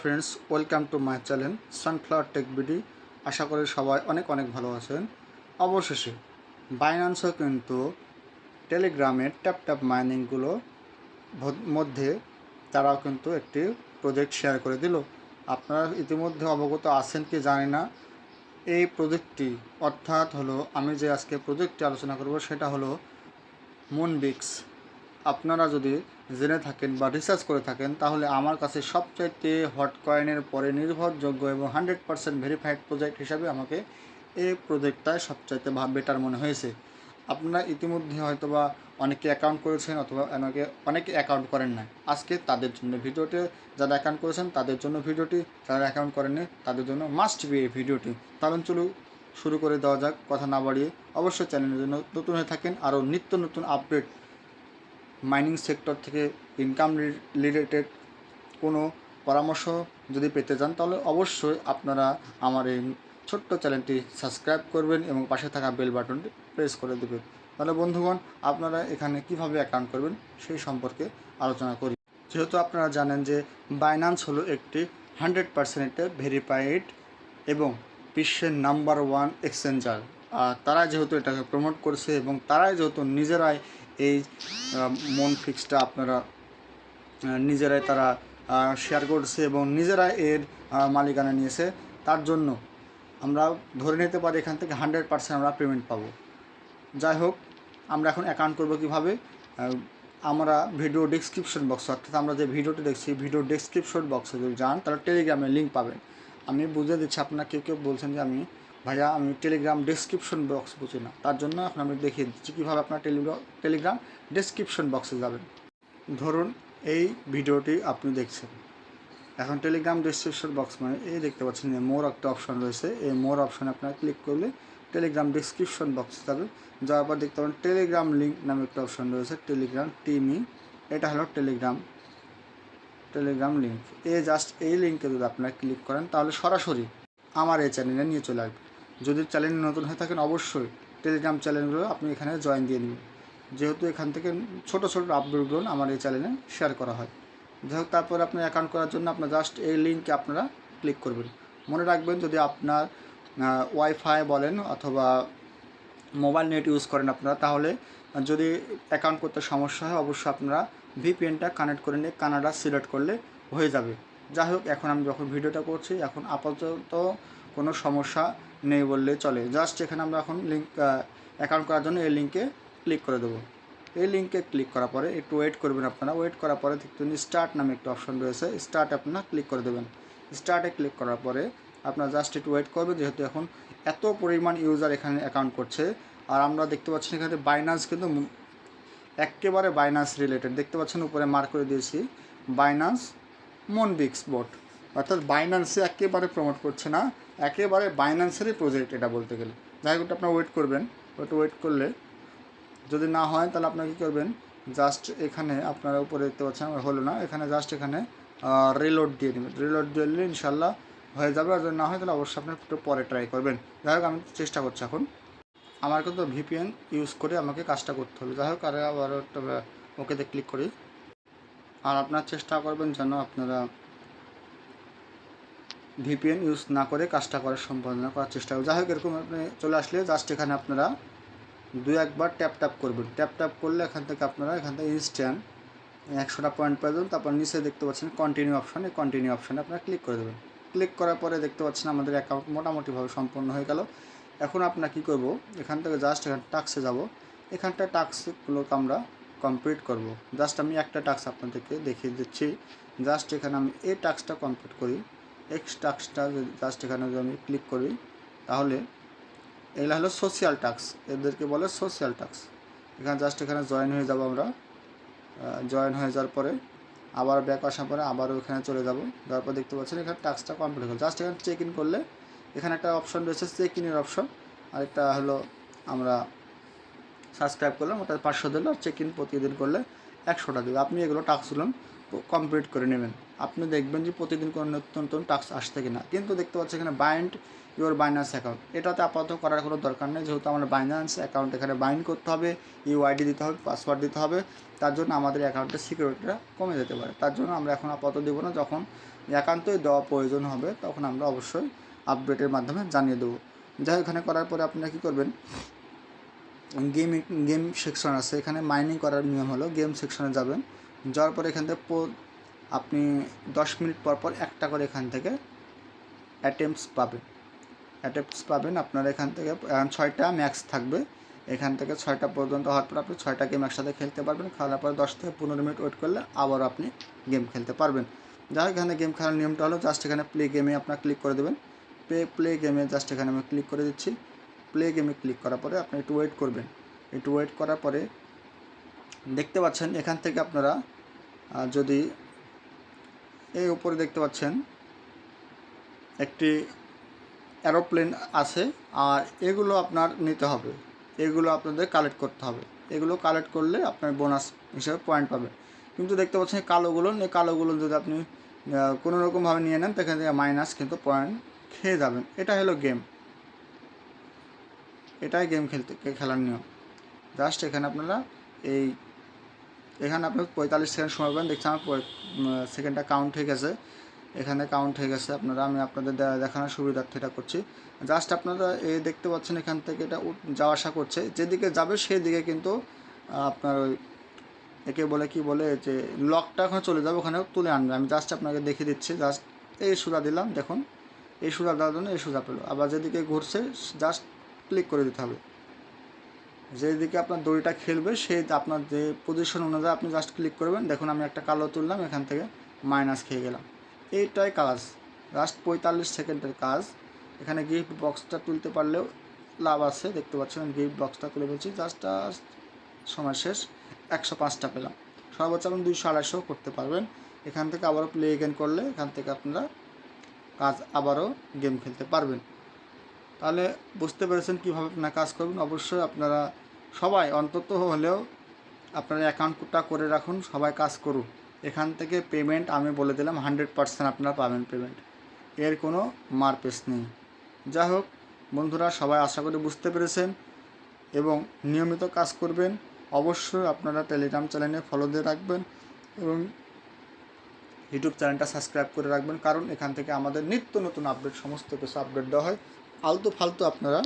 Friends welcome to my channel sunflower tech BD আশা করি সবাই অনেক অনেক ভালো আছেন। অবশেষে বাইন্যান্সও কিন্তু টেলিগ্রামের ট্যাপ ট্যাপ মাইনিংগুলো মধ্যে তারাও কিন্তু একটি প্রজেক্ট শেয়ার করে দিল। আপনারা ইতিমধ্যে অবগত আছেন কি জানি না। এই প্রজেক্টটি অর্থাৎ হলো, আমি যে আজকে প্রজেক্টটি আলোচনা করব, সেটা হলো মুনবিক্স আপনারা যদি জেনে থাকেন বা রিসার্চ করে থাকেন, তাহলে আমার কাছে সবচাইতে হট কয়েনের পরে নির্ভরযোগ্য এবং হান্ড্রেড পারসেন্ট ভেরিফাইড প্রজেক্ট হিসাবে আমাকে এই প্রজেক্টটাই সবচাইতে বেটার মনে হয়েছে। আপনারা ইতিমধ্যে হয়তোবা অনেকে অ্যাকাউন্ট করেছেন অথবা অনেকে অনেকে অ্যাকাউন্ট করেন না আজকে তাদের জন্য ভিডিওটি, যারা অ্যাকাউন্ট করেছেন, তাদের জন্য ভিডিওটি, যারা অ্যাকাউন্ট করেননি, তাদের জন্য মাস্ট বি এই ভিডিওটি। তাহলে চলুন শুরু করে দেওয়া যাক। কথা না বাড়িয়ে অবশ্যই চ্যানেলের জন্য নতুন হয়ে থাকেন। আরও নিত্য নতুন আপডেট মাইনিং সেক্টর থেকে ইনকাম রিলেটেড কোনো পরামর্শ যদি পেতে চান, তাহলে অবশ্যই আপনারা আমার এই ছোট্ট চ্যানেলটি সাবস্ক্রাইব করবেন এবং পাশে থাকা বেল বাটনটি প্রেস করে দেবেন। তাহলে বন্ধুগণ, আপনারা এখানে কীভাবে অ্যাকাউন্ট করবেন সেই সম্পর্কে আলোচনা করি। যেহেতু আপনারা জানেন যে বাইন্যান্স হলো একটি হান্ড্রেড পার্সেন্টে ভেরিফাইড এবং বিশ্বের নাম্বার ওয়ান এক্সচেঞ্জার আর তারা যেহেতু এটাকে প্রমোট করছে এবং তারাই যেহেতু নিজেরাই এই মন ফিক্সটা আপনারা নিজেরাই তারা শেয়ার করছে এবং নিজেরাই এর মালিকানা নিয়েছে। তার জন্য আমরা ধরে নিতে পারি এখান থেকে হান্ড্রেড পার্সেন্ট আমরা পেমেন্ট পাবো। যাই হোক, আমরা এখন অ্যাকাউন্ট করব কীভাবে? আমরা ভিডিও ডেসক্রিপশন বক্স অর্থাৎ আমরা যে ভিডিওটি দেখছি ভিডিও ডেসক্রিপশন বক্সে যদি যান, তাহলে টেলিগ্রামে লিঙ্ক পাবেন। আমি বুঝে দিচ্ছি, আপনারা কেউ কেউ বলছেন যে আমি ভাইয়া, আমি টেলিগ্রাম ডেসক্রিপশন বক্স বুঝি না। তার জন্য এখন আমি দেখিয়ে দিচ্ছি কীভাবে আপনার টেলিগ্রাম টেলিগ্রাম ডেসক্রিপশন বক্সে যাবেন। ধরুন, এই ভিডিওটি আপনি দেখছেন। এখন টেলিগ্রাম ডেসক্রিপশন বক্স মানে এই দেখতে পাচ্ছেন যে মোর একটা অপশন রয়েছে। এই মোর অপশানে আপনারা ক্লিক করলে টেলিগ্রাম ডেসক্রিপশন বক্সে যাবেন। যাওয়ার পর দেখতে পাবেন টেলিগ্রাম লিঙ্ক নামে একটা অপশন রয়েছে টেলিগ্রাম টিমি এটা হলো টেলিগ্রাম টেলিগ্রাম লিঙ্ক এ জাস্ট এই লিঙ্কে যদি আপনারা ক্লিক করেন, তাহলে সরাসরি আমার এই চ্যানেলে নিয়ে চলে আসবে যদি চ্যানেল নতুন হয়ে থাকেন অবশ্যই টেলিগ্রাম চ্যানেলগুলো আপনি এখানে জয়েন দিয়ে নেবেন যেহেতু এখান থেকে ছোট ছোট আপডেটগুলো আমার এই চ্যানেলে শেয়ার করা হয়। যাই হোক, তারপর আপনি অ্যাকাউন্ট করার জন্য আপনার জাস্ট এই লিঙ্কে আপনারা ক্লিক করবেন। মনে রাখবেন যদি আপনার ওয়াইফাই বলেন অথবা মোবাইল নেট ইউজ করেন আপনারা, তাহলে যদি অ্যাকাউন্ট করতে সমস্যা হয়, অবশ্যই আপনারা ভিপিএনটা কানেক্ট করে নিয়ে কানাডা সিলেক্ট করলে হয়ে যাবে। যাই হোক, এখন আমি যখন ভিডিওটা করছি, এখন আপাতত কোনো সমস্যা নেই বললে চলে। জাস্ট এখানে আমরা এখন লিঙ্ক অ্যাকাউন্ট করার জন্য এই লিঙ্কে ক্লিক করে দেবো। এই লিঙ্কে ক্লিক করার পরে একটু ওয়েট করবেন আপনারা। ওয়েট করার পরে দেখবেন স্টার্ট নামে একটা অপশন রয়েছে। স্টার্ট আপনারা ক্লিক করে দেবেন। স্টার্টে ক্লিক করার পরে আপনার জাস্ট একটু ওয়েট করবেন, যেহেতু এখন এত পরিমাণ ইউজার এখানে অ্যাকাউন্ট করছে। আর আমরা দেখতে পাচ্ছি এখানে বাইনান্স কিন্তু একেবারে বাইনান্স রিলেটেড দেখতে পাচ্ছেন উপরে মার্ক করে দিয়েছি। বাইনান্স মনবিক্স বোট অর্থাৎ বাইনান্সে একেবারে প্রমোট করছে না। একেবারে বাইনান্সেরই প্রজেক্ট এটা বলতে গেলে। যাই হোক, আপনার ওয়েট করবেন। ওটা ওয়েট করলে যদি না হয়, তাহলে আপনারা কী করবেন? জাস্ট এখানে আপনারা উপরে দেখতে পাচ্ছেন হলো না। এখানে জাস্ট এখানে রিলোড দিয়ে নেবেন রিলোড দিলে ইনশাল্লাহ হয়ে যাবে। আর যদি না হয়, তাহলে অবশ্যই আপনি একটু পরে ট্রাই করবেন। যাই হোক, আমি চেষ্টা করছি এখন। আমার কিন্তু ভিপিএন ইউজ করে আমাকে কাজটা করতে হবে। যাই হোক, আর আবার ওকেতে ক্লিক করি। আর আপনার চেষ্টা করবেন যেন আপনারা ভিপিএন ইউজ না করে কাজটা করার সম্পাদনা করার চেষ্টা করবেন যাই হোক, এরকম আপনি চলে আসলে জাস্ট এখানে আপনারা দু একবার ট্যাপ ট্যাপ করবেন। ট্যাপ ট্যাপ করলে এখান থেকে আপনারা এখান থেকে ইনস্ট্যান্ট একশোটা পয়েন্ট পাবেন তারপর নিচে দেখতে পাচ্ছেন কন্টিনিউ অপশান এই কন্টিনিউ অপশানে আপনারা ক্লিক করে দেবেন। ক্লিক করার পরে দেখতে পাচ্ছেন আমাদের অ্যাকাউন্ট মোটামুটিভাবে সম্পন্ন হয়ে গেল। এখন আপনার কী করব? এখান থেকে জাস্ট এখানে টাক্সে যাব। এখানটা টাস্কগুলোকে আমরা কমপ্লিট করব। জাস্ট আমি একটা টাক্স আপনাদেরকে দেখিয়ে দিচ্ছি। জাস্ট এখানে আমি এই টাক্সটা কমপ্লিট করি। এক্স টাস্কটা জাস্ট এখানে যদি আমি ক্লিক করি, তাহলে এগুলো হলো সোশিয়াল টাস্ক এদেরকে বলে সোশিয়াল টাস্ক এখানে জাস্ট এখানে জয়েন হয়ে যাব আমরা। জয়েন হয়ে যাওয়ার পরে আবার ব্যাক আসার পরে আবারও এখানে চলে যাব। যাওয়ার পর দেখতে পাচ্ছেন এখানে টাস্কটা কমপ্লিট হলো। জাস্ট এখানে চেক ইন করলে এখানে একটা অপশন রয়েছে চেক ইনের অপশন আরেকটা হলো আমরা সাবস্ক্রাইব করলাম, ওটা পাঁচশো দিল। আর চেক ইন প্রতিদিন করলে একশোটা দেবে। আপনি এগুলো টাস্কগুলো কমপ্লিট করে নেবেন। আপনি দেখবেন যে প্রতিদিন কোনো নতুন নতুন টাস্ক আসছে কিনা। কিন্তু দেখতে পাচ্ছি এখানে বাইন্ড ইউর বাইন্যান্স অ্যাকাউন্ট এটাতে আপাতত করার কোনো দরকার নেই। যেহেতু আমার বাইন্যান্স অ্যাকাউন্ট এখানে বাইন্ড করতে হবে ইউআইডি দিতে হবে পাসওয়ার্ড দিতে হবে, তার জন্য আমাদের অ্যাকাউন্টের সিকিউরিটিটা কমে যেতে পারে। তার জন্য আমরা এখন আপাতত দেবো না। যখন একান্তই দেওয়া প্রয়োজন হবে, তখন আমরা অবশ্যই আপডেটের মাধ্যমে জানিয়ে দেবো। যাই এখানে করার পরে আপনারা কী করবেন? গেম গেম সেকশন আছে। এখানে মাইনিং করার নিয়ম হলো গেম সেকশনে যাবেন। যাওয়ার পরে এখান থেকে আপনি দশ মিনিট পর পর একটা করে এখান থেকে অ্যাটেম্পস পাবেন। অ্যাটেম্পস পাবেন, আপনার এখান থেকে ছয়টা ম্যাক্স থাকবে। এখান থেকে ছয়টা পর্যন্ত হওয়ার পর আপনি ছয়টা গেম একসাথে খেলতে পারবেন। খেলার পরে দশ থেকে পনেরো মিনিট ওয়েট করলে আবার আপনি গেম খেলতে পারবেন। যাই এখানে গেম খেলার নিয়মটা হলো জাস্ট এখানে প্লে গেমে আপনার ক্লিক করে দেবেন। প্লে প্লে গেমে জাস্ট এখানে আমি ক্লিক করে দিচ্ছি। প্লে গেমে ক্লিক করার পরে আপনি একটু ওয়েট করবেন। একটু ওয়েট করার পরে দেখতে পাচ্ছেন এখান থেকে আপনারা যদি এই উপরে দেখতে পাচ্ছেন, একটি অ্যারোপ্লেন আছে, আর এগুলো আপনার নিতে হবে। এগুলো আপনাদের কালেক্ট করতে হবে। এগুলো কালেক্ট করলে আপনার বোনাস হিসেবে পয়েন্ট পাবে। কিন্তু দেখতে পাচ্ছেন কালোগুলো কালোগুলো যদি আপনি কোনো রকমভাবে নিয়ে নেন, সেখান থেকে মাইনাস কিন্তু পয়েন্ট খেয়ে যাবেন। এটা হলো গেম এটাই গেম খেলতে, খেলার নিয়ম। জাস্ট এখানে আপনারা এই এখানে আপনার পঁয়তাল্লিশ সেকেন্ড সময় পাবেন। দেখছি আমার সেকেন্ডটা কাউন্ট হয়ে গেছে। এখানে কাউন্ট হয়ে গেছে আপনারা। আমি আপনাদের দেখানোর সুবিধার্থে এটা করছি। জাস্ট আপনারা এই দেখতে পাচ্ছেন এখান থেকে এটা যাওয়া আসা করছে। যেদিকে যাবে সেই দিকে কিন্তু আপনার ওই একে বলে কি বলে যে লকটা ওখানে চলে যাবে, ওখানে তুলে আনবে। আমি জাস্ট আপনাকে দেখিয়ে দিচ্ছি। জাস্ট এই সুদা দিলাম, দেখুন। এই সুদা দেওয়ার জন্য এই সুদা পেল। আবার যেদিকে ঘুরছে জাস্ট ক্লিক করে দিতে হবে। যেদিকে আপনার দড়িটা খেলবে, সেই আপনার যে পজিশন অনুযায়ী আপনি জাস্ট ক্লিক করবেন। দেখুন, আমি একটা কালো তুললাম, এখান থেকে মাইনাস খেয়ে গেলাম। এইটাই কাজ। লাস্ট পঁয়তাল্লিশ সেকেন্ডের কাজ। এখানে গিফট বক্সটা তুলতে পারলেও লাভ আছে, দেখতে পাচ্ছেন আমি গিফট বক্সটা তুলে ফেলছি। জাস্ট সময় শেষ, একশো পাঁচটা পেলাম। সর্বোচ্চ আপনি দুইশো, আড়াইশো করতে পারবেন। এখান থেকে আবারও প্লে এগেন করলে এখান থেকে আপনারা কাজ আবারও গেম খেলতে পারবেন। তাহলে বুঝতে পেরেছেন কীভাবে আপনারা কাজ করবেন। অবশ্যই আপনারা সবাই অন্তত হলেও আপনারা অ্যাকাউন্টটা করে রাখুন, সবাই কাজ করুন এখান থেকে পেমেন্ট আমি বলে দিলাম হান্ড্রেড পার্সেন্ট আপনারা পাবেন পেমেন্ট এর কোনো মারপেস নেই। যাই হোক, বন্ধুরা, সবাই আশা করি বুঝতে পেরেছেন এবং নিয়মিত কাজ করবেন। অবশ্যই আপনারা টেলিগ্রাম চ্যানেলে ফলো দিয়ে রাখবেন এবং ইউটিউব চ্যানেলটা সাবস্ক্রাইব করে রাখবেন। কারণ এখান থেকে আমাদের নিত্য নতুন আপডেট সমস্ত কিছু আপডেট দেওয়া হয়। আলতু ফালতু আপনারা